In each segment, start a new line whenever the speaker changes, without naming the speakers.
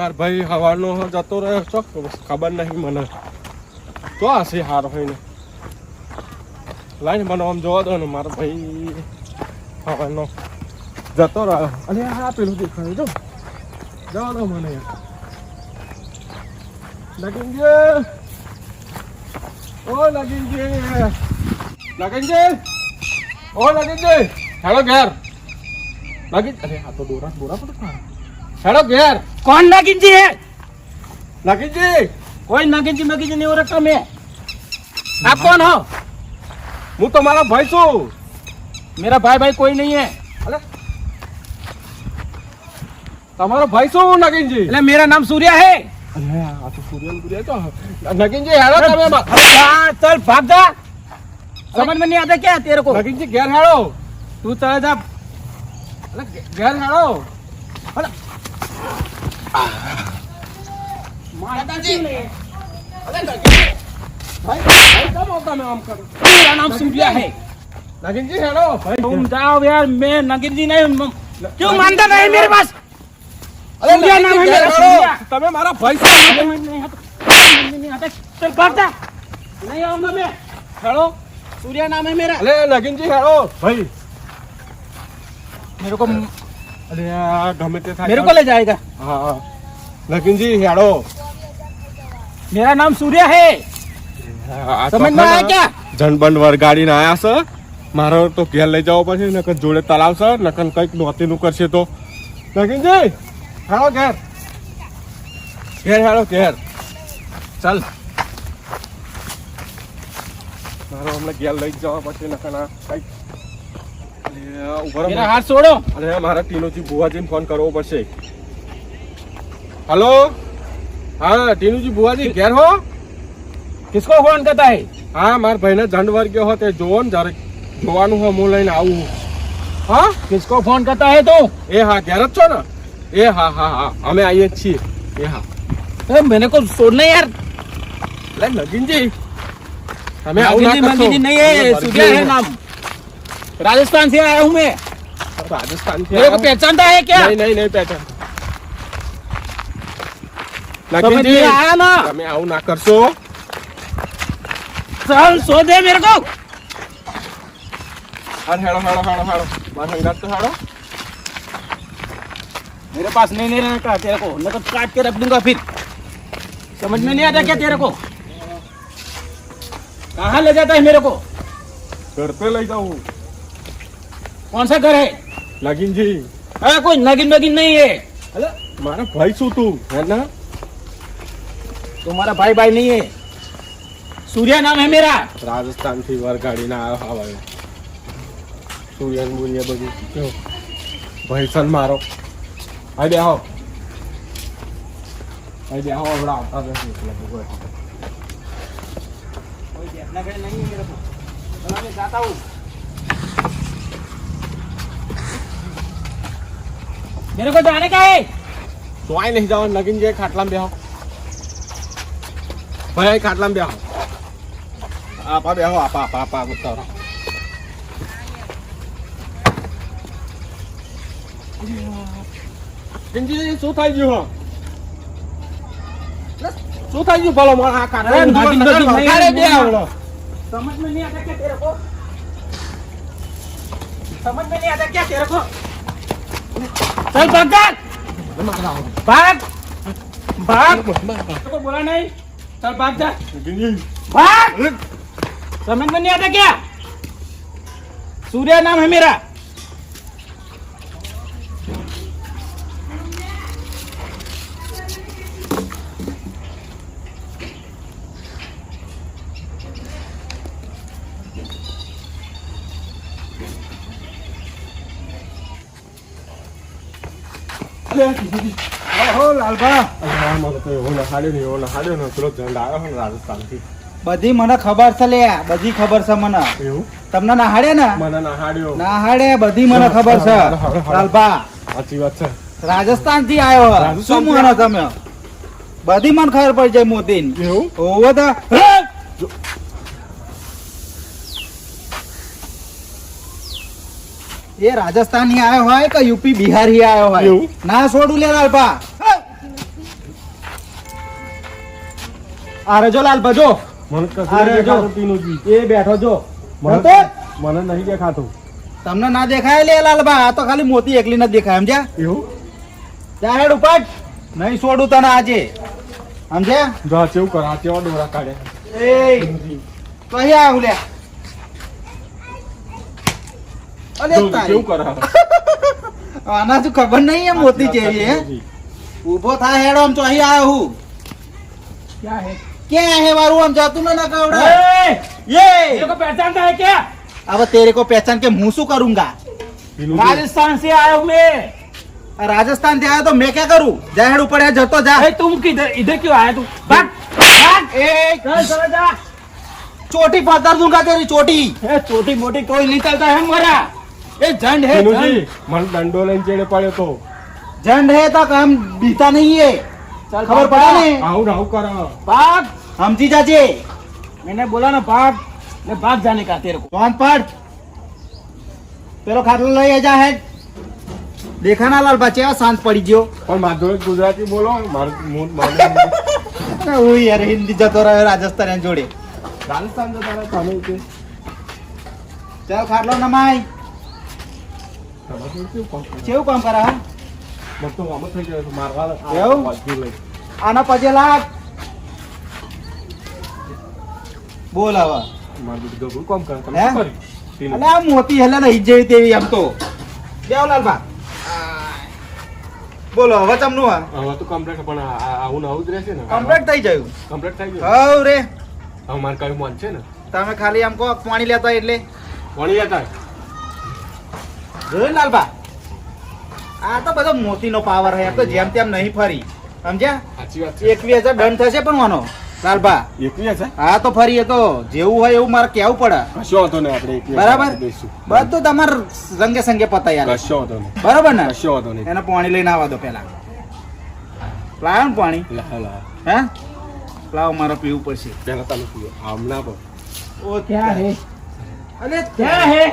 માર ભાઈ હવાનો જતો રહ્યો છો? ખબર નહીં મને. તો હશે હાર હોય ને લાઈને મને આમ જોવા દો ને મારો ભાઈ. હવાનો જતો રહ્યો. અને આ પેલું દેખાય જો. જવા દો મને. યાર ઓ લગીનજી. લગીનજી. ઓ લગીનજી. હેલો ઘેર. લગીન અરે આ તો દોરા દોરા પર છડો ઘેર. કોણ
નાગીનજી હે? નાગીનજી? કોઈ નાગીનજી નાગીનજી ની ઓળખતો મેં. આપ કોણ હો?
હું તમારા ભાઈ છું.
મેરા ભાઈ ભાઈ કોઈ નહીં હે.
અલે. તમારો ભાઈ શું નાગીનજી.
એટલે મેરા નામ સૂર્યા હે?
અરે આ તો સૂર્યા સૂર્યા તો. નાગીનજી હેરો તમે
હા ચલ ભાગદા સમજ મને યાદ કે તેરે કો
નાગીનજી ઘેર
હેરો તું તળે
જા. અલે ઘેર હેરો તમે આમ કરો
मेरा नाम सूर्या है
નગીનજી હેડો ભાઈ
तुम जाओ यार मैं नागिन जी नहीं म- क्यों मानता नहीं मेरे पास
અરે
સૂર્યા નામ
નગીનજી
હે
ઘેર
મેરા
હેડો.
સૂર્યા.
તમે મારા ભાઈ છો
समझ में नहीं आता समझ में नहीं आता चल भाग जा नहीं आऊंगा मैं
હેડો
सूर्या नाम है मेरा
અરે નગીનજી હેડો ભાઈ
मेरे को
અરે આ ગમે તે થાય
मेरे को ले जाएगा
હા હા નગીનજી હેડો
मेरा नाम सूर्या है
આ તો
समझ में आया क्या
જનબંધ વરગાડીને આયા છે મારો તો ઘેર લઈ જવો પડશે નકર જોડે તલાવ છે નકર કંઈક નોતીનું કરશે તો નગીનજી હેડો ઘેર ઘેર હેડો ઘેર ચાલ મારો હમણાં ઘેર લઈ જ જવા પડશે નકર આ કંઈક હાથ હા ટીનુજી ફોન કરતા હે? એ હા. ઘેર જ છો ને? એ હા હા હા અમે આવીએ જ છીએ. એ હા. એ કોઈ છોડ ને
યાર. લે
તમે આવું
નામ. राजस्थान से आया हूँ मैं
હો. રાજસ્થાનથી
मेरे को
આયા.
पहचानता है क्या
નહીં નહીં નહીં પહેચાન
समझ में
નગીનજી
आया ना
તમે આવું ના કરશો
चल सो दे मेरे को
અરે હેડો હેડો હેડો હેડો મારા સંગાત તો હેડો
मेरे पास नहीं नहीं रहने का तेरे को नहीं तो काट के रख दूंगा फिर समझ में नहीं आता क्या तेरे को कहाँ ले जाता है मेरे को
ઘર पे લઈ જાઉં
कौन सा घर है
નગીનજી
अरे कोई नगिन वगिन नहीं है
અલે મારા ભાઈ શું તું હે ના
तुम्हारा भाई भाई नहीं है सूर्या नाम है मेरा
રાજસ્થાન થી વરગાડીને આવ્યો હવે સૂર્યન બુરિયા બધું કેવું? ભૈસન મારો ભાઈ બેહો ભાઈ બેહો હમણાં આવતા નથી એટલે ભગવાન.
कोई देखना घर नहीं है मेरे को चला मैं मेरे को जाने का है
તો આય નહીં જવાનું નગીન જે ખાટલામાં બેહો ભાઈ અહીં ખાટલામાં બેહો આપા બેહો આપા આપા આપા ઉતારો કિંજી શું થઈ ગયું હો શું થઈ ગયું ભલો મારા આ
અરે, નગીન નગીન નહીં,
ખાટલા બે
નહીં.
આવડો
समझ में नहीं आता क्या तेरे को समझ में नहीं आता क्या तेरे को चल भाग जा भाग भाग तेरे को बोला नहीं चल भाग जा
કિંજી
भाग समझ में नहीं आता क्या सूर्या नाम है मेरा
બધી મને ખબર છે લે. બધી ખબર છે મને. તમને નહાડે ને?
મને નહાડ્યો.
નાહાડે બધી મને ખબર છે. લાલભા.
સાચી વાત છે.
રાજસ્થાનથી આવ્યો. શું મને તમે? બધી મને ખબર પડી જાય મોતી
એવું?
હોવો તો એ રાજસ્થાનની આવ્યો હોય કે યુપી બિહારથી આવ્યો હોય ના છોડું લે
લાલપા આરે
જો.
લાલપા
જો
આરે જો.
એ બેઠો જો.
મને નહીં દેખાતું.
તમને ના દેખાય લે લાલબા આ તો ખાલી મોતી એકલી ના દેખાય સમજ્યા?
એવું?
ત્યાં હેડ ઉપાડ નહીં છોડું તને આજે. સમજ્યા?
જો કેવું કરા? કેવા ડોરા કાઢે?
એ તો અહીંયા લ્યા અલે
કેવું કરા
આના તો ખબર નહીં હે મોતી કેવી હે ઊભો થા હેડો આમ ચોહી આયો હું
ક્યાં હે
ક્યાં હે વારું આમ જાતું ના કવડા
એ
ये!
को पहचानता है क्या?
अब तेरे को पहचान के मुँह सू
करूँगा।
राजस्थान से आया हूँ मैं।
राजस्थान से आया तो मैं क्या करूँ? जा ऊपर है जतो जा।
अरे तुम किधर इधर क्यों आया तू भाग भाग।
ए
चल चला जा।
चोटी पत्थर दूँगा तेरी चोटी।
ए, चोटी मोटी कोई नहीं चलता है मरा એ જંડ
હે
જંડ
મને દંડો લઈને ચેડે પડ્યો તો.
જંડ હે તો
કામ
બીતા
નહીં
હે.
ચાલ
ખબર
પડે. ને? આવું રાવ
કર.
પાક સમજી
જાજે. મેને બોલા ને પાક ને ભાગ જાને કા તેરે
કોણ પાડ? પેલો ખાટલો લઈ જા હે. દેખાના લાલ બચે શાંત પડી ગયો.
પણ માધો ગુજરાતી બોલો મારું મૂડ મારું
હું યાર હિન્દી જતો રહ્યો રાજસ્થાન જોડે.
રાજસ્થાન જતો રહ્યો ચાલો
ચાલ ખાટલો નમાય.
કેવું કામ કરે? મને તો આમ થઈ ગયો મારવા
એવું? આના પછી લાગ. બોલ આવા
મારું બીજું ગભરું કામ કરે તમે શું કર્યું?
અને આ મોતી હેલે નહીં જેવી તેવી એમ તો. બેવ લાલબા. બોલો હવે તમનું આ
હવે તો complete પણ આવું આવું જ રહેશે ને
કમ્પ્લીટ થઈ ગયું.
Complete થઈ ગયું
હવ રે.
હવે મારે કયું મન છે ને?
તમે ખાલી આમ કહો પાણી લેતા એટલે.
પાણી જતા
જો લાલભા. આ તો બધો મોતી નો પાવર હે તો જેમ તેમ નહીં ફરી. સમજ્યા? એકવીસ હજાર દંડ થશે પણ વાનો લાલભા.
એકવીસ હજાર?
હા તો ફરી તો. જેવું હોય એવું મારે કેવું પડે.
કશો હતો ને આપણે
બરાબર? બધું તમારે સંગે સંગે પતાઈ આવે.
કશો હતો ને
બરાબર ને?
કશો હતો ને
એને પાણી લઈને આવવા દો પેલા લાવો ને પાણી. હે? લાવો મારે પીવું પડશે.
પેલા તમે પીવો આમના પર
ઓ
ત્યાં હે.
અરે
ત્યાં હે.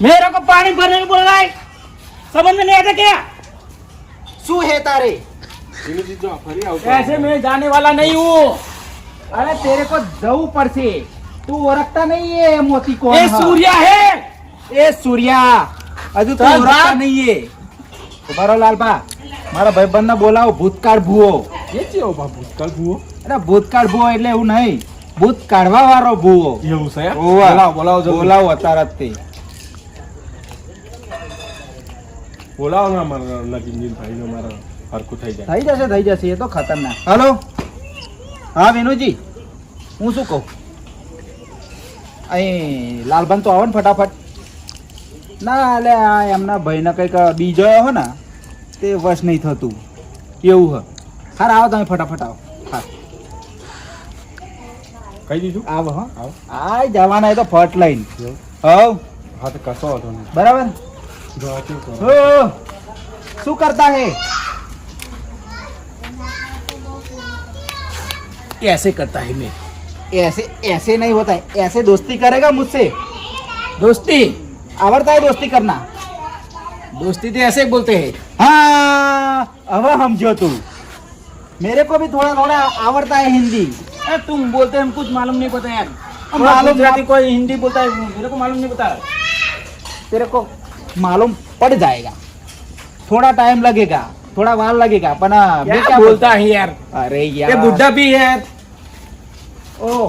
मेरे को पानी भरने को बोल रहा है समझ में नहीं आता क्या
શું હે તારે
એનું ચીજ જો આ ફરી આવતો
ऐसे मैं जाने वाला नहीं हूँ
અરે તેરે કો જવું પડશે તું ઓળખતા નહીં એ મોતી કોણ
ये
હા?
सूर्या है
એ સૂર્યા હજુ તું
ચાલ
ઓળખતા
ભાગ.
નહીં એ ઉભારો લાલબા મારા ભાઈબંધ ને બોલાવો ભૂતકાળ ભૂવો
એ ચેવો બાપુ કાલ ભૂવો
અરે ભૂતકાળ ભૂવો એટલે એવું નહીં ભૂત કાઢવા વાળો ભૂવો
એવું છે એમ?
ઓવા.
બોલાવો બોલાવો જલ્દી.
બોલાવો અત્યારે
બોલાવો ને અમારા નજીનજીન ભાઈનો મારા હરખું થઈ જાય.
થઈ જશે થઈ જશે એ તો ખતરનાક. હલો? હા વિનુજી હું શું કહું? અહીં લાલભાન તો આવો ને ફટાફટ. ના એટલે આ એમના ભાઈને કંઈક બીજો હો ને તે વશ નહીં થતું. એવું હ. હાર આવો તમે ફટાફટ આવો. હા.
કહી દીધું?
આવો હા.
આવો.
આ જવાના એ તો ફટ લઈને? હવ.
હા તો કશો હતો
બરાબર? શું કરતા है
ऐसे करता है मैं
ऐसे ऐसे नहीं होता है ऐसे दोस्ती करेगा मुझसे
दोस्ती
आवड़ता है दोस्ती करना
दोस्ती तो ऐसे बोलते हैं
हाँ अब समझो तू मेरे को भी थोड़ा थोड़ा आवड़ता है हिंदी
अरे तुम बोलते हैं हम कुछ मालूम नहीं पता यार
हम
मालूम
मालूम
गुजराती कोई हिंदी बोलता है मेरे को मालूम नहीं पता
तेरे को मालूम पड़ जाएगा थोड़ा टाइम लगेगा थोड़ा वार लगेगा पर हाँ, मैं
क्या बोलता है यार
अरे
ये
यार
बुढ़ा भी है
ओ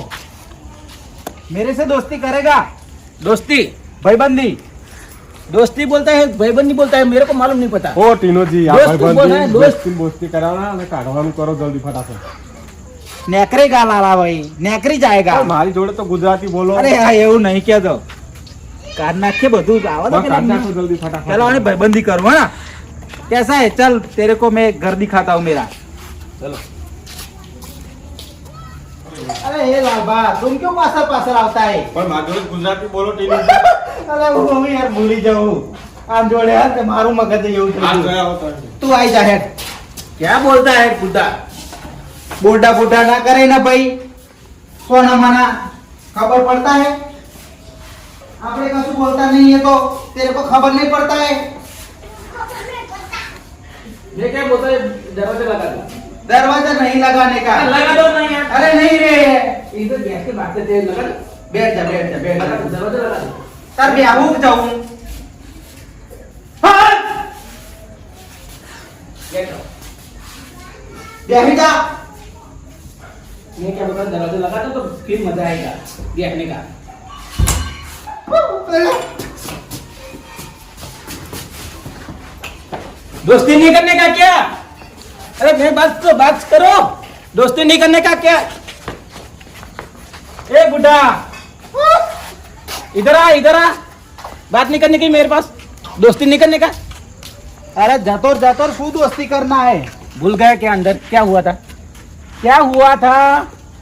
मेरे से दोस्ती करेगा
दोस्ती
भाईबंदी
दोस्ती बोलता है भाईबंदी बोलता है मेरे को मालूम नहीं पता
ઓ ટીનોજી આ
દોસ્ત બોલે,
ભાઈબંધી
દોસ્ત.
દોસ્તી બોસ્તી કરાવના અને કાઢવાનું કરો જલ્દી ફટાફટ
नेकरेगा लाला भाई नेकरी जाएगा
પણ મારી જોડે તો ગુજરાતી બોલો
અરે હા એવું નહીં કહેતો કાઢ નાખીએ બધું જ આવો તો
બસ કાઢ
પેલા
નાખો જલ્દી ફટાફટ
चलो आने भाईबंदी करो है ना कैसा है चल तेरे को मैं घर दिखाता हूँ मेरा
चलो
अरे ये लालबा तुम क्यों पासर पासर आता है
પણ મારી જોડે ગુજરાતી બોલો ટીનોજી
અરે હું યાર ભૂલી જાઉં આમ જોડે હાલ કે મારું મગજ એવું
આ
થયું
ગયા હો તમે.
તું आई जा हेड
क्या बोलता है बुढ़ा
बोडा बोडा ना करे ना भाई सोना माना खबर पड़ता है આપણે કશું બોલતા નહીં है तो तेरे को खबर नहीं पड़ता है
ये क्या बोलता है दरवाजे लगा दो
दरवाजा नहीं लगाने का
लगा दो ना यार
अरे नहीं रे
इधर गैस के बात करते हैं, लगा दो
बैठ जा बैठ जा बैठ
लगा दो
जा
दरवाजा लगा दो
तार भी आऊ जाऊं
हाँ! बैठो
बैठ जा
मैं क्या बता दरवाजा लगा दो तो फिर मजा आएगा देखने का दोस्ती नहीं करने का क्या? अरे मैं बात तो बात करो। दोस्ती नहीं करने का क्या? ए बुढ़ा इधर आ इधर आ। बात नहीं करने की मेरे पास। दोस्ती नहीं करने का।
अरे, जातोर जातोर शू दोस्ती करना है।
भूल गया क्या अंदर? क्या हुआ था? क्या हुआ था?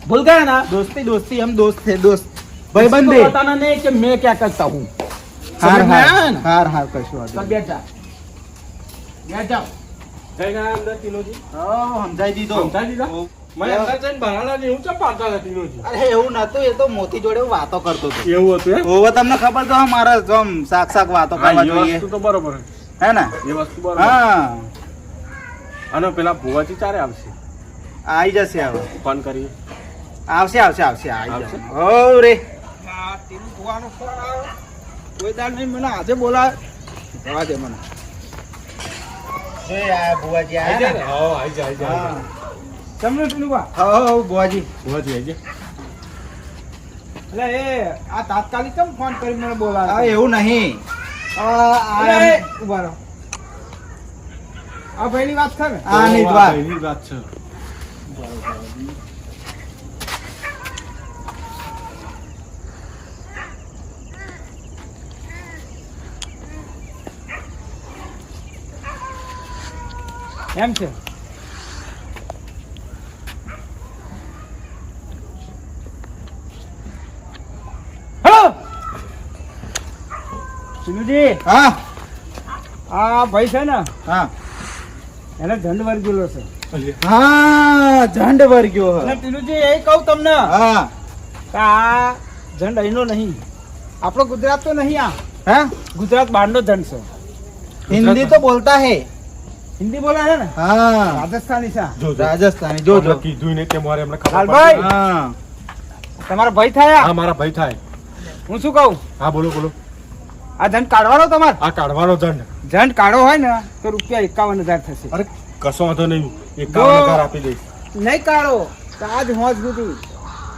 भूल गया ना?
दोस्ती दोस्ती, हम दोस्त थे, दोस्त।
ભાઈબંધી પોતાના નહીં
કે
મેં ક્યાં કરતા
હું.
હાર
હાર. હાર હાર કશું
વાંધો બેઠ. જા બેઠ. જાઓ
જઈ ના અંદર તિનોજી
હા સમજાઈ દીધો.
સમજાઈ દીધો? અંદર જઈને ભરાણા ને એવું ચા
વાતો કરતો હતો. તો
બરોબર
હે ને?
એ વસ્તુ
હા.
અને પેલા ભુવાજી ચારે આવશે?
આવી જશે
ફોન કરી
આવશે આવશે આવશે આવી જશે હો
કોઈ દાડ નહીં મને આજે બોલાવે. જવા દે મને.
આ
આ? તાત્કાલિક કેમ ફોન કરી મને બોલાવે?
હા એવું નહીં. આ આ
ઊભા રહો. આ પહેલી વાત છે ને?
આ ની વાત.
પહેલી વાત છે.
એમ છે. સુનુજી.
હા.
આ ભાઈ છે ને
હા.
એને દંડ વર્ગેલો છે.
હા ઝંડ વર્ગ્યો
અને
હ.
એ કહું તમને
હા.
કે આ ઝંડ અહીંનો નહીં. આપણો ગુજરાત તો નહીં આ.
હે?
ગુજરાત બહારનો ઝંડ છે.
હિન્દી તો બોલતા હે.
હિન્દી બોલા છે ને?
હા.
રાજસ્થાની છે.
જો.
રાજસ્થાની જો જો
કીધું ને કે મારે એમને ખબર! પડી.
હા.
તમારા ભાઈ થાય?
હા મારા ભાઈ થાય.
હું શું કહું?
હા બોલો બોલો.
આ ઝંડ કાઢવાનો તમારે?
આ કાઢવાનો દંડ
ઝંડ કાઢો હોય ને તો રૂપિયા એકાવન હજાર થશે.
અરે કશો વાંધો નહીં. એકાવન. હજાર આપી દઈશ.
નહીં કાઢો તો આજ હોજ સુધી.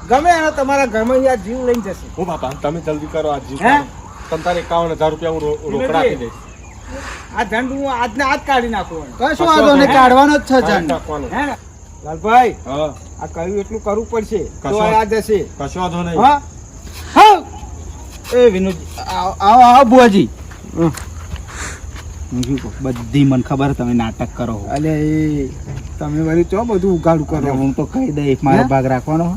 ગમે એનો તમારા ઘરમાં યા જીવ લઈને જશે.
હું બાપા તમે જલ્દી કરો આ જીવ.
હે?
તારે એકાવન હજાર રૂપિયા હું રોકડા આપી દઈશ.
આ ઝંડ હું આજને આજ કાઢી નાખું
કશું વાંધો નહીં કાઢવાનો જ છે
ને? લાલભાઈ આ કયું એટલું કરવું પડશે? તો આ જશે.
કશો વાંધો નહીં.
હા? હા.
એ વિનોદ આવો આવો બુઆજી બધી મને ખબર તમે નાટક કરો છો.
અલે એ તમે વળી ચો બધું ઉગાડું કરો?
હું તો કહી દઈશ મારો ભાગ રાખવાનો. હો.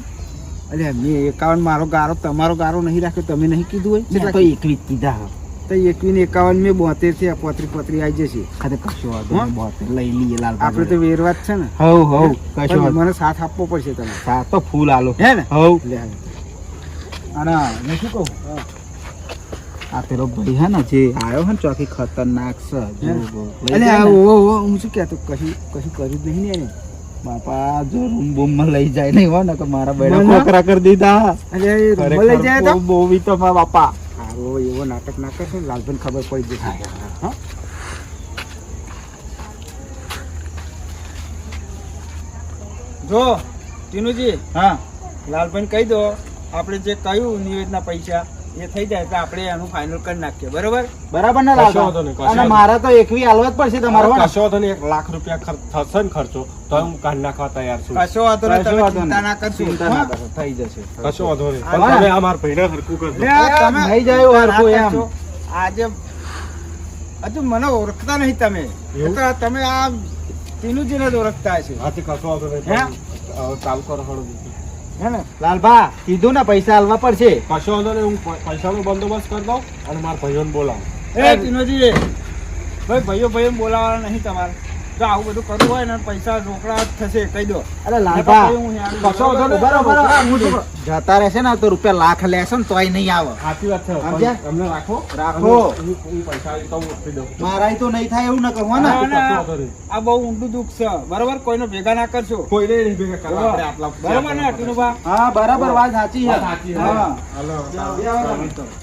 અલે મેં એકાવન મારો ગારો તમારો ગારો નહીં રાખ્યો તમે નહીં કીધું હોય?
તો
કેટલા
એકવીસ કીધા. હો.
તો એકવીને એકાવન મેં બોતેર છે પોતરી પોતરી આવી જશે.
ખાતે કશો વાંધો
હા?
નહીં, બોતેર. લઈ લઈએ લાલ
આપણે તો વેરવા છે ને.
હવ હવ કશો
મને સાથ આપવો પડશે તમે
હા તો ફૂલ આલો.
હે ને?
હવ.
લે
અને હું શું કહું? આ પેલો ભાઈ હે ને જે આવ્યો હે ને ચોથી ખતરનાક છે
હે? આ ઓ શું કહેતો? કશું કશું કર્યું જ નહીં ને
બાપા જો રૂમ બૂમમાં લઈ જાય નહીં હોય ને તો મારા બેડા? કોકરા કરી દીધા.
અરે લઈ જાય તો?
બહુ- બહુ તો બાપા.
હારો એવો નાટક નાટક છે લાલભાઈ ખબર પડી જશે. હા જો ટીનુજી.
હા.
લાલભાઈ કહી દો આપણે જે કહ્યું નિવેદના પૈસા એ થઈ જાય તો આપણે એનું ફાઇનલ કરી નાખીએ. બરોબર?
બરાબર ને
કશો કશો
અને મારા તો એકવી હાલવા જ પડશે તમારો
કશો વાંધો નહીં એક લાખ રૂપિયા થશે ને ખર્ચો તો હું કાઢ નાખવા તૈયાર છું.
કશો વાંધો નહીં તમે ચિંતા ના કરશો.
ચિંતા ના કરશો થઈ જશે.
કશો વાંધો નહીં પણ તમે આ માર ભાઈને હરકું કરજો.
તમે
થઈ જાય
હરકું
એમ.
આજે હજુ મને ઓળખતા નહીં તમે. તો તમે આ તીનુજીને જ ઓળખતા હશે.
હાથી કશો વાંધો નહીં
હે?
હવે ચાલુ કરો હળો
હે ને
લાલભા કીધું ને પૈસા હાલવા પડશે.
કશો વાંધો નહીં હું પૈસાનો બંદોબસ્ત કરી દઉં અને મારા ભાઈઓને બોલાવું.
એ ટીનુજી ભાઈ ભાઈઓ ભાઈઓ બોલાવવાના નહીં તમારે. જો આવું બધું કરવું હોય ને પૈસા રોકડા થશે કહી દો.
અરે કશો. બરાબર, જતા રહેશે ને તો રૂપિયા લાખ લેશે ને તોય નહીં આવે.
સાચી વાત છે? રાખો.
રાખો.
હું પૈસા
મારાય તો નહીં થાય એવું ન કહો ને.
આ બહુ ઊંડું દુઃખ છે. બરાબર? કોઈને ભેગા ના કરશો.
કોઈને નહીં ભેગા કરવા આપણે આટલા
બરાબર ને અટીનુભા?
હા બરાબર વાત સાચી છે.
સાચી
હા.
હાલો.
બે આવો તમે.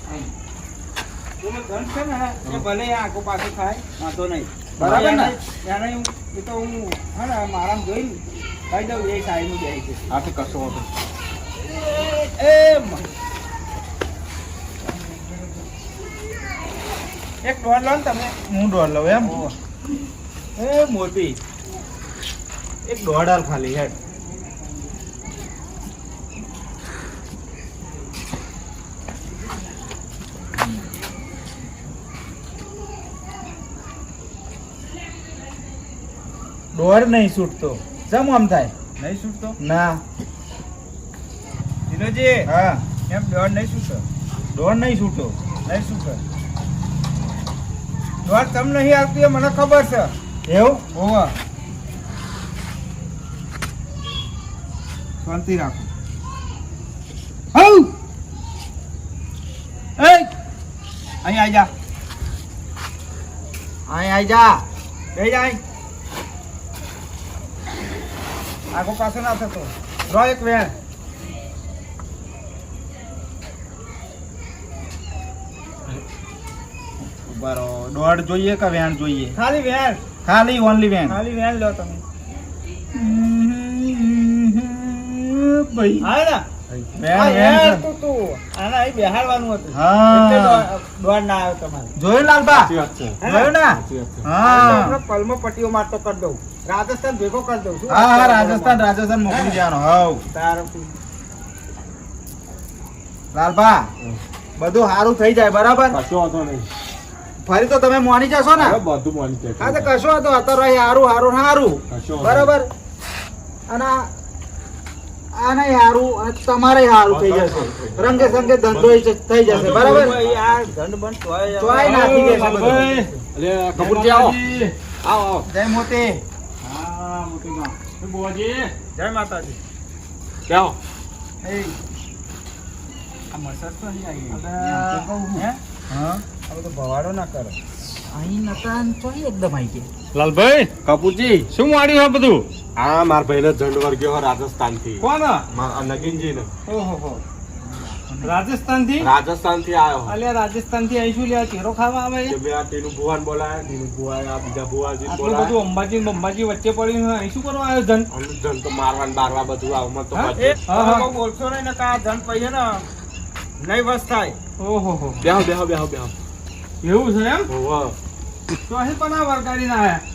એમાં ધન છે ને ભલે આગુ પાછું થાય વાંધો નહીં.
બરાબર ને?
એને- હું- એ તો હું હા ને આરામ જોઈને કહી દઉં એ સાઈડનું જાય છે
હા તો કશો વાંધો
એ એક ડોલ લો ને તમે.
હું ડોલ લઉં એમ? એ મોટી એક દોઢ હાલ ખાલી હેડ. દોઢ નહીં છૂટતો. જમ આમ થાય?
નહીં છૂટતો?
ના.
ધીરોજી
હા.
એમ દોડ નહીં છૂટતો.
ઢોર નહીં છૂટતો.
નહીં છૂટતો. દોડ તમ નહીં આવતી મને ખબર છે.
એવું?
હોવા.
શાંતિ રાખો. હઉ!
એ અહીં આવી જા.
અહીં આઈ જા.
બે જાય આગો પાછો ના થતો રો એક વેણ
બરો દોઢ જોઈએ કે વેણ જોઈએ
ખાલી વેણ
ખાલી ઓનલી વેણ
ખાલી વેણ લો તમે
ભાઈ
હા હતું રાજસ્થાન ભેગો કરી દઉં
હા હા રાજસ્થાન રાજસ્થાન મોકલી જવાનો હવ. લાલભા બધું સારું થઈ જાય બરાબર?
કશો નહીં.
ફરી તો તમે મોની જશો ને?
બધું મોની.
હા તો કશો હતો અત્યારે સારું સારું સારું બરાબર? અને આ- હારું અને તમારે હારું થઈ જશે. રંગે સંગે ધંધો થઈ જશે. બરાબર?
આ ધંધ બંધ તોય
તોય નાખી દેશે.
આવો. આવો આવો.
જય મોતી.
હા મોટી માં. જય માતાજી.
ક્યાં
એ. આ મસાજ તો નહીં આવી હે.
હા?
આ બધો ભવાડો ના કરો.
અહીં નતા ને એકદમ આવી ગયા.
લાલભાઈ કપૂરજી.
શું માર્યું આ બધું?
આ મારા ભાઈને ઝંડ વર્ગ્યો રાજસ્થાનથી
કોણ?
નગીનજી ને
ઓહો
રાજસ્થાનથી રાજસ્થાનથી આવ્યો
અલ્યા રાજસ્થાનથી અહીં શું લ્યા ચેરો ખાવા આવે
કે મેં આ ટીનું ભુવાન બોલાય ટીનું ભુવાય આ બીજા ભુવાજી બોલાય
બધું અંબાજી ને બંબાજી વચ્ચે પડ્યું છે. અહીં શું કરવા આવ્યો ધન
અમુક તો મારવા ને બારવા બધું આવમાં તો
હા?
બોલશો નહીં ને કા ધન પૈયે ને નહીં વસ થાય.
ઓહો હો.
બેહો બેહો બેહો બેહો.
એવું છે એમ?
હોવ.
તો અહીં પણ આ વરગાડી ના આયા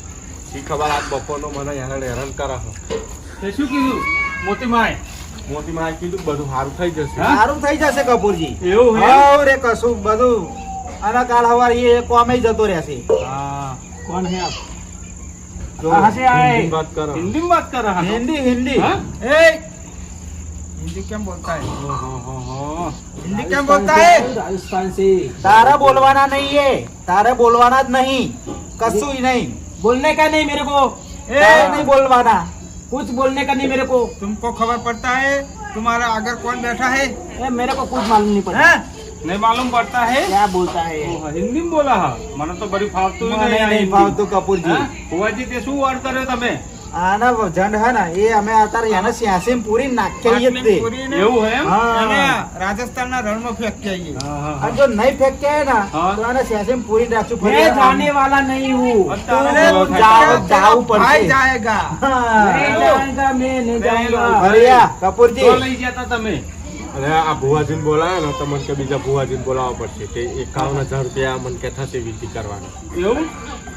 શી ખબર આજ બપોરનો મને હેરાન હેરાન કરે છે
તે શું કીધું મોટી માય
મોટી માં કીધું બધું સારું થઈ જશે
હા?
સારું થઈ જશે કપૂરજી
એવું હે
હાવ રે કશું બધું આના કાલ હવાર એ કોમે જતો રહેશે
હા કોણ હે આપ
જો.
कहाँ से आए
હિન્દીમાં વાત કરો.
हिंदी में बात कर रहा है
હિન્દી હિન્દી
हाँ?
ए हिंदी क्या बोलता है
ओहो,
हिंदी क्या बोलता है
राजस्थान से
તારે બોલવાના નહીં એ તારે બોલવાના જ નહીં કશું નહીં
बोलने का नहीं मेरे को
તારે નહીં બોલવાના
कुछ बोलने का नहीं मेरे को
तुमको खबर पड़ता है तुम्हारा आगे कौन बैठा है
ए, मेरे को कुछ मालूम नहीं पड़ा
हैं?
नहीं मालूम पड़ता है
क्या बोलता है
ओहो, हिंदी में बोला हा મને તો બધી ફાવતું ય
મને
નહીં આ
નહીં
હિન્દી.
ફાવતું કપૂરજી
હા? ફુવાજી તે શું વાળ કર્યો તમે
આના વજન ને
તમે.
આ ભુવાજીને બોલાવે ને તમને બીજા ભુવાજી બોલાવવા પડશે તે એકાવન હજાર રૂપિયા મને કે થશે વિધિ કરવાની.
એવું?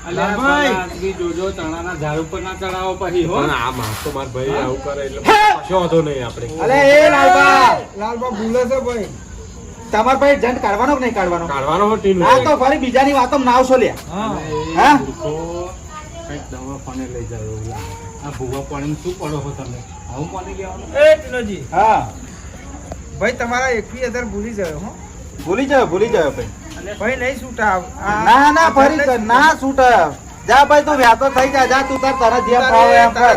ભાઈ.
જોજો ચણાના ઝાડ ઉપર ના ચડાવો પછી હો.
પણ આ માસ તો ભાઈ આવું કરે એટલે કશો વાંધો નહીં આપણે.
અલે એ લાલબા.
લાલબા ભૂલે છે ભાઈ.
તમાર જંડ કાઢવાનો કે નહીં કાઢવાનો?
કાઢવાનો હો ટીનું
આ તો ફરી બીજાની વાતો ના આવશો લ્યા.
હા.
હા?
મૂર્ખો કંઈક લઈ જાય એવું આ ભૂવા પાણીમાં શું પડો છો તમે? આવું પાણી લેવાનું
એ ટીનોજી.
હા.
ભાઈ તમારા એકવીસ હજાર ભૂલી જાય હો.
ભૂલી જાવ ભૂલી જાવ ભાઈ.
ભાઈ નહીં છૂટા
ના ના ફરી કર- ના છૂટ જા ભાઈ તું વ્યાતો થઈ જા જા તું તાર તને જેમ ભાવ એમ કર.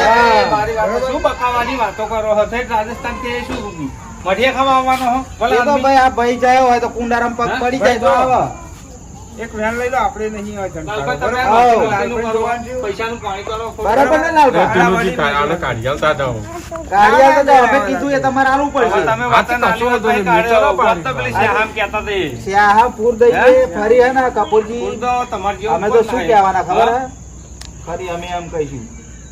હા.
મારી વાતો શું બકાવાની વાતો કરો હશે રાજસ્થાન કે શું મઢિયા ખાવા આવવાનો હો? ભલે
તો ભાઈ આ ભાઈ જાય હોય તો કુંડારામ પગ પડી જાય તો આવે.
એક વેન લઈ લો આપણે નહીં
હોય. પૈસાનું પાણી કરો
બરાબર ને લાલભાઈ?
ટીનુજી કા- આને કાઢી આલતા જાઓ.
અમે કીધું એ તમારે આલવું પડશે.
તમે
તો
વતન
કશો
આલ્યું
વાંધો નહીં,
ભાઈ
ચલો
કાઢ્યો. તો પેલી શ્યામ કહેતા તે.
સ્યાહાપુર દઈએ
હે?
ફરી હે ને કપૂરજી
તો તમારે જેવું
અમે તો શું કહેવાના ખબર
હે?
ફરી અમે એમ કહીશું.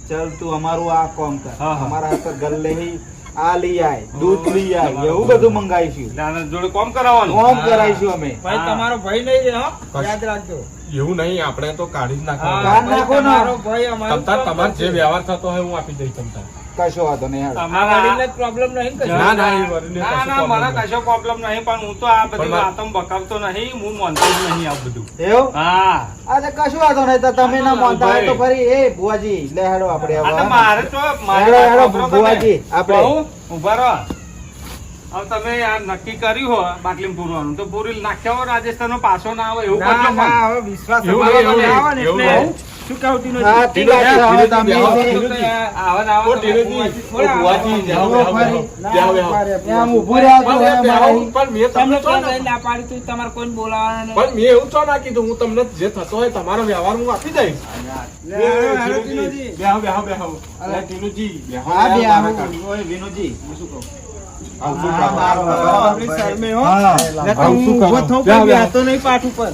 ચલ તું અમારું આ કોમ કર. અમારા હાથે ગલ લઈ. આ લઈ આય દૂધ લઈ આય એવું બધું મંગાવીશું.
એટલે જોડે કોમ કરાવવાનું?
કોમ કરાવીશું અમે.
ભાઈ તમારો ભાઈ નહીં રે હો. યાદ રાખજો.
એવું નહીં આપણે તો કાઢી જ નાખવાનું.
કાઢ નાખો ને.
ભાઈ અમારો
તમારે જે વ્યવહાર થતો હોય હું આપી દઈશ તમતાર.
કશો વાંધો નહીં
પ્રોબ્લેમ નહીં ના,
ના, ના,
ના, મને કશો પ્રોબ્લેમ નહીં. પણ હું તો આ બધી વાતો બકાવતો નહીં હું માનતો નહીં આ બધું.
એવું?
હા.
અરે કશું વાંધો નહીં તો તમે ના માનતા હોય તો ફરી એ બુઆજી લે હેડો આપણે હવે
મારે તો મારી
હેડો. ભુવાજી, આપણે.
ઊભા રહો. હવે તમે આ નક્કી કર્યું હોય બાટલી પૂરવાનું તો પૂરી નાખ્યા હોય રાજસ્થાનનો પાછો ના આવે એવું
ના,
કરજો પણ.
ના, હવે વિશ્વાસ શું કહું ટીનું?
તમે
ઓ ઓ.
એમ રહ્યા તો
પણ મેં તમને ના-
પાડી તું તમારે
પણ મેં એવું ના કીધું હું તમને જે થતો હોય તમારો વ્યવહાર હું આપી દઈશ. બેહો બેહો બેહો. અરે. ટીનુજી બેહો
હા
બેહો,
ઓય વિનોદજી હું શું કહું?
પાઠ ઉપર.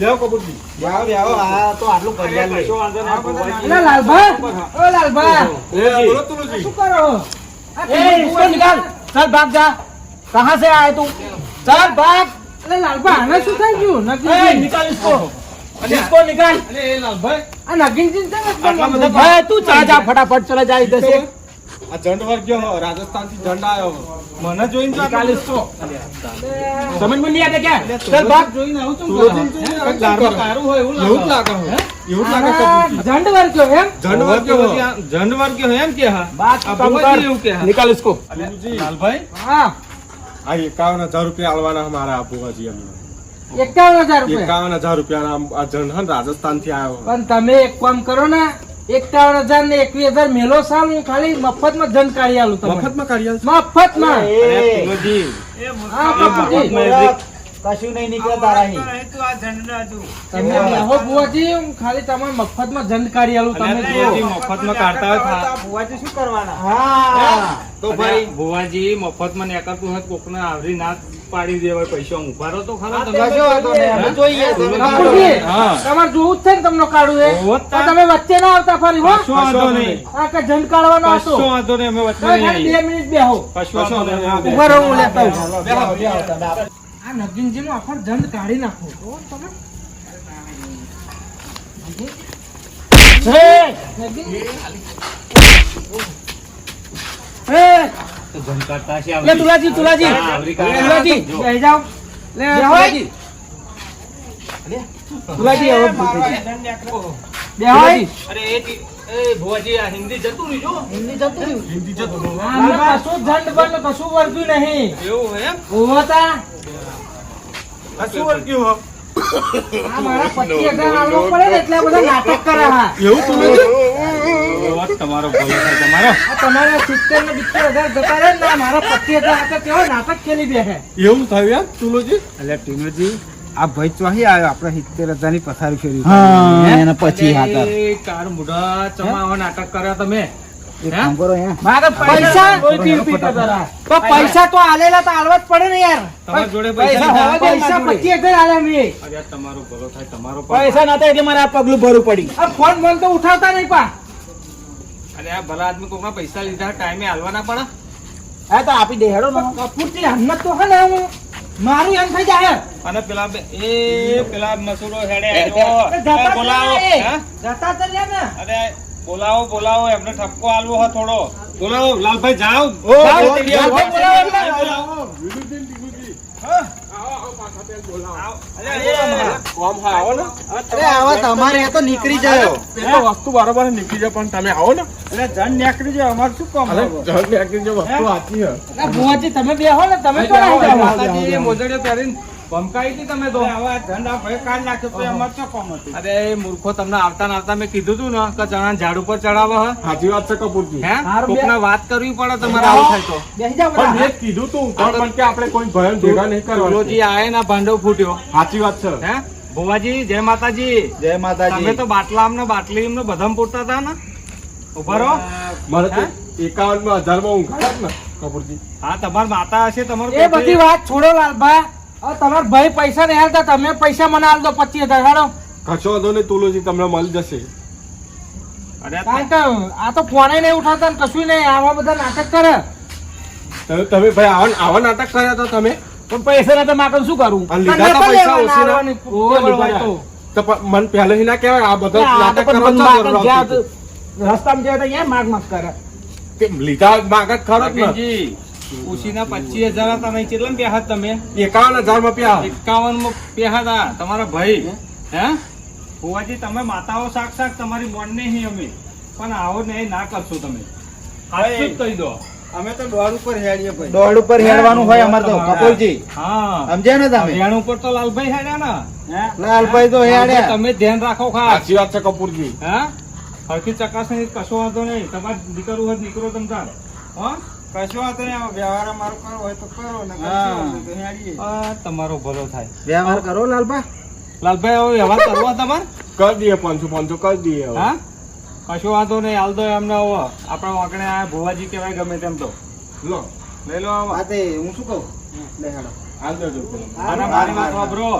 લેવો કબૂતરી.
લેવો લેવો આ તો આટલું
ઘડિયાળ લે
એટલે લાલભા ઓ લાલભા.
એ બોલો તુલસી
શું કરો?
એ ઇસકો ચાલ ભાગ જા. કહા સે આયા તું? ચાલ ભાગ
એટલે લાલભા આને શું થઈ ગયું? નકી
નિકાલ ઇસકો. ઇસકો નિકાલ.
અરે લાલભાઈ
આ નગીનજી ને
આટલા
ભાઈ તું ચા જા ફટાફટ ચલા જાય દસે
આ જંડ વર્ગ્યો હો રાજસ્થાન થી જંડ આવ્યો
મને જોઈને તો
निकाल
આટલું-
इसको समझ में नहीं आता क्या चल भाग
જોઈને આવું ચમ
તુલુજી,
કરો?
કંઈક દારૂ
સારું હોય એવું
એવું જ લાગે હો. એવું જ લાગે
આ
કપૂરજી.
જંડ વર્ગ્યો એમ
જંડ વર્ગ્યો હો.
જંડ વર્ગ્યો એમ કે હા
बात
આ
कम
ભુવાજી
कर
એવું કે હા
निकाल इसको
તુલુજી,
લાલભાઈ
હા
આ એકાવન હજાર રૂપિયા આલવાના મારા આપવાજી અમને
એકાવન હજાર રૂપિયા
એકાવન હજાર રૂપિયા આ જંડ હે ને રાજસ્થાન થી આવ્યો
પણ તમે એક કામ કરો ને એકાવન હજાર ને એકવીસ હજાર મેલો સાલ હું ખાલી મફતમાં જન કાઢી આલું તમને.
મફતમાં કાઢી?
મફતમાં
કશું નહીં નીકળે
તમે બુવાજી હું ખાલી તમારે મફતમાં જન કાઢી આલું તમે.
ભુવાજી મફતમાં કાઢતા હોય
હા.
તો ભાઈ ભુવાજી મફતમાં નીકળતું હોય કોકને આવરી ના પાડી દેવાય પૈસા ઊભા રહો તો ખરા. તમે
જોઈએ.
તમારે જોવું જ છે ને તમને કાઢું એ. તમે વચ્ચે ના આવતા ફરી હો.
વાંધો નહીં.
કાઢવાનો હતો.
કશો વાંધો નહીં અમે વચ્ચે.
બે મિનિટ બેહો. ઊભા રહો હું લેતા આવું.
બેહો, બેહો તમે.
આ નગીનજી નો આખો જંડ કાઢી નાખો. તો તમે. Hey! એ,
છે
લે તુલાજી તુલાજી. તુલાજી. બેહી જાઓ. લે તુલાજી. તુલાજી હવે બેહો
અરે એ ભુવાજી આ હિન્દી જતું નહીં જો.
હિન્દી જતું રહ્યું.
હિન્દી જતું
કશું જંડ બંધ કશું વર્ગ્યું નહીં.
એવું એમ?
ઊભો તા.
આ શું વર્ગ્યું
તમારો ભલો થાય તમારો?
આ તમારા સિત્તેર ને હજાર જતા રહે ને મારા પચીસ હજાર કેવો નાટક ખેલી બેસે
એવું થયું તુલુજી?
એટલે ટીનુજી આ ભાઈ ચોહી આવ્યો આપણે સિત્તેર હજારની પથારી ફેરી
એના પછી
કાર મુઢા ચમાવા નાટક કર્યા તમે.
એક કામ કરો
પૈસા? તો પૈસા તો આલેલા તો આલવા જ પડે ને યાર. પૈસા પચીસ હજાર આલ્યા મેં.
તમારો ભલો થાય તમારો.
પૈસા નતા એટલે મારે આ પગલું ભરવું પડી
આ ફોન ફોન તો ઉઠાવતા નહીં પા.
અરે આ ભલા આદમી કોકના પૈસા લીધા ટાઈમે આલવાના પડે.
હા તો આપી દે હેડો ને.
કપૂરથી હમત તો હે ને હું મારું એમ થઈ જાય.
અને પેલા બે- એ પેલા મસૂરો હેડે બોલાવો?
જતા તો લે ને.
અરે બોલાવો બોલાવો એમને ઠપકો આલવો હોય થોડો. બોલાવો લાલભાઈ જાઓ. હા.
હા,
નીકળી જાય
વસ્તુ બરોબર નીકળી જાય પણ તમે આવો ને.
એટલે જન નીકળી જાય અમારે શું કામ
જળ નીકળી જાય, વસ્તુ સાચી
તમે બે હો ને તમે
મોજડીઓ પહેરીને. ભમકાઈ હતી તમે તો?
હવે આ ધંધા ભાઈ કાઢ નાખ્યો તો એમાં શું કામ હતું?
અરે મૂર્ખો તમને આવતા આવતા મેં કીધું તું ને કે ચણા ઝાડ ઉપર ચડાવો
સાચી વાત છે કપૂરજી.
હે? કોકને વાત કરવી પડે તમારે આવું થાય તો.
પણ મેં કીધું તું પણ પણ કે આપણે કોઈ ભયન ભેગા નહીં કરવા
તુલોજી આયે ના ભાંડો ફૂટ્યો.
સાચી વાત છે.
હે? ભુવાજી જય માતાજી.
જય
તમે
માતાજી
તો બાટલા અમને બાટલી અમને બધામાં પૂરતા હતા ને? ઊભા રહો.
મારે તો એકાવનમાં હજારમાં ઊંઘાડત ને કપૂરજી.
હા તમારી માતા હશે તમારું
એ બધી વાત છોડો લાલભા. તમારા ભાઈ પૈસા નહીં હાલતા તમે પૈસા મને હાલ દો પચીસ હજાર હાલો.
કશો વાંધો નહીં તુલોજી તમને મળી જશે.
કારણ કે આ તો ફોને નહીં ઉઠાવતા ને કશું નહીં આવા બધા નાટક કરે.
તમે તમે ભાઈ આવા આવા નાટક કર્યા તો તમે?
પણ પૈસા ના તો માકન શું કરું?
લીધા તા પૈસા
ઓછી તો.
મન પહેલેથી ના કહેવાય આ બધા નાટક?
રસ્તામાં તો અહીંયા માગ માગ કરે
લીધા માગત ખરો જ ને?
લખનજી, પચીસ હજાર હતા નહીં કેટલા પ્યાહત તમે?
એકાવન હજારમાં પ્યા
એકાવનમાં પ્યાહતા તમારા ભાઈ. હે? ભુવાજી તમે માતાઓ સાક્ષાત તમારી મોન નહીં અમે. પણ આવો નહીં ના કરશો તમે. સાચું જ કહી દો.
અમે તો દોડ ઉપર હેડીએ ભાઈ.
દોડ ઉપર હેડવાનું હોય અમારે તો કપૂરજી
હા.
સમજ્યા ને તમે?
હેણ ઉપર તો લાલભાઈ હેડ્યા ને.
લાલભાઈ તો હેડ્યા
તમે ધ્યાન રાખો ખાસ.
સાચી વાત છે કપૂરજી.
હા? હરખી ચકાસણી કશો વાંધો નહીં. તમારે દીકરો હોય દીકરો નીકળો તમ તાર. હા?
કશું વાંધો નહીં આમાં વ્યવહાર અમારો કરવો હોય તો કરો ને
હા.
કશું વાંધો નહીં,
તમારો ભલો થાય.
વ્યવહાર કરો લાલભા.
લાલભાઈ હવે વ્યવહાર કરવો તમારે?
કરી દઈએ પાંચસો પાંચસો કરી દઈએ
હા? કશો વાંધો નહીં હાલ તો એમને આપણા વાંકણે આ ભુવાજી કહેવાય ગમે તેમ તો.
લો.
લઈ લો આ
હા તે હું શું કહું? લે હેડો
હાલ દેજો પેલા.
અને મારી વાત વાપરો.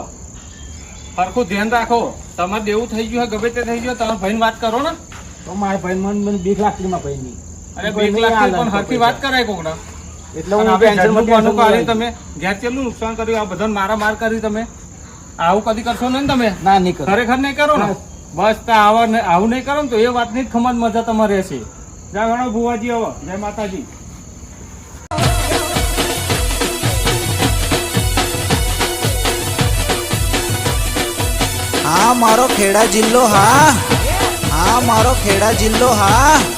સરખું ધ્યાન રાખો. તમારે દેવું થઈ ગયું હોય ગમે તે થઈ ગયું તમે તમારા ભાઈને વાત કરો ને.
તો મારા ભાઈ મને મને બીક લાગતી મારા ભાઈની.
અરે
કોઈ
બે
નહીં
પણ હરખી વાત કરાય કોકડા
એટલે હું
ટેન્શન
ટેન્શનમાં
કાઢી તમે ઘેર કેટલું નુકસાન કર્યું? આ બધા મારા માર કરી તમે? આવું કદી કરશો નહીં ને તમે?
ના નહીં કરું.
ખરેખર નહીં કરો ને? બસ. તો આવા આવું નહીં કરો ને તો એ વાતની જ ખમત મજા તમારે રહેશે જય ગણો ભુવાજી આવો. જય માતાજી.
હા મારો ખેડા જિલ્લો હા. હા મારો ખેડા જિલ્લો હા.